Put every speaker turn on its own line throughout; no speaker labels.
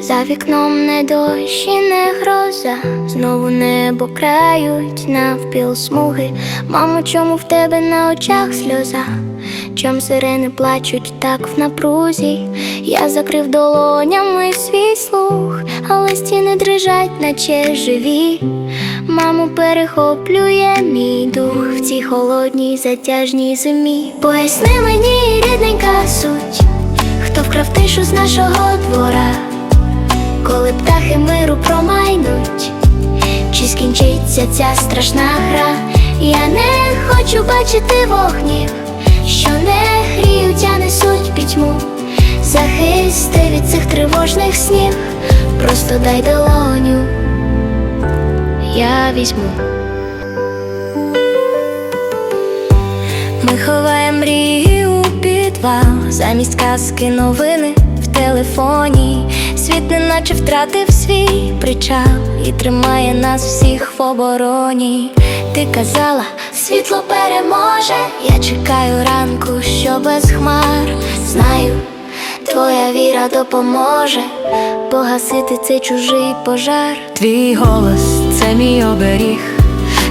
За вікном не дощ і не гроза, знову небо крають навпіл смуги. Мамо, чому в тебе на очах сльоза? Чом сирени плачуть так в напрузі? Я закрив долонями свій слух, але стіни дрижать, наче живі. Маму перехоплює мій дух в цій холодній затяжній зимі. Поясни мені, рідненька суть, хто вкрав тишу з нашого двора, коли птахи миру промайнуть, чи скінчиться ця страшна гра? Я не хочу бачити вогнів, що не гріють, а несуть пітьму. Захисти від цих тривожних снів, просто дай долоню, я візьму. Ми ховаємо мрії у підвал, замість казки новини в телефоні. Світ неначе втратив свій причал і тримає нас всіх в обороні. Ти казала, світло переможе. Я чекаю ранку, що без хмар. Знаю, твоя віра допоможе погасити цей чужий пожар.
Твій голос це мій оберіг,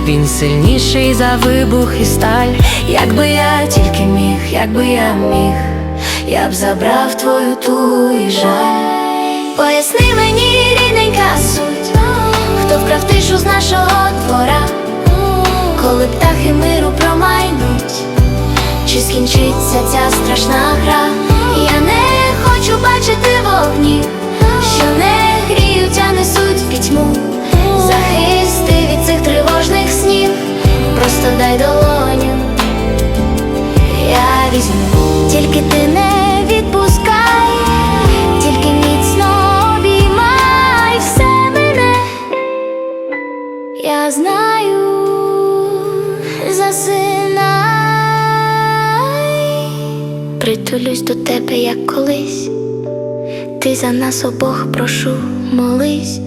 він сильніший за вибух і сталь. Якби я тільки міг, якби я міг, я б забрав твою ту і жаль.
Поясни мені, рідненька суть, хто вкрав тишу з нашого двора, коли птахи миру промайнуть, чи скінчиться ця страшна гра? Я не хочу бачити вогнів, що не гріють, а несуть пітьму. Захисти від цих тривожних снів, просто дай долоню, я візьму, тільки ти Знаю, засинай, притулюсь до тебе, як колись. Ти за нас обох прошу, молись,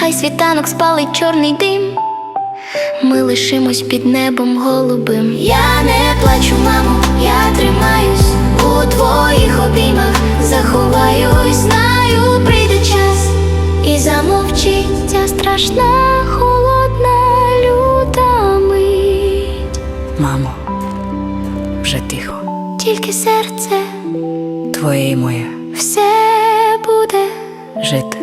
хай світанок спалить чорний дим. Ми лишимось під небом голубим. Я не плачу, мамо, я тримаюсь у твоїх обіймах, заховаюсь, знаю, прийде час, і замовчить ця страшна,
вже тихо,
Тільки серце
твоє і моє
все буде.
жити.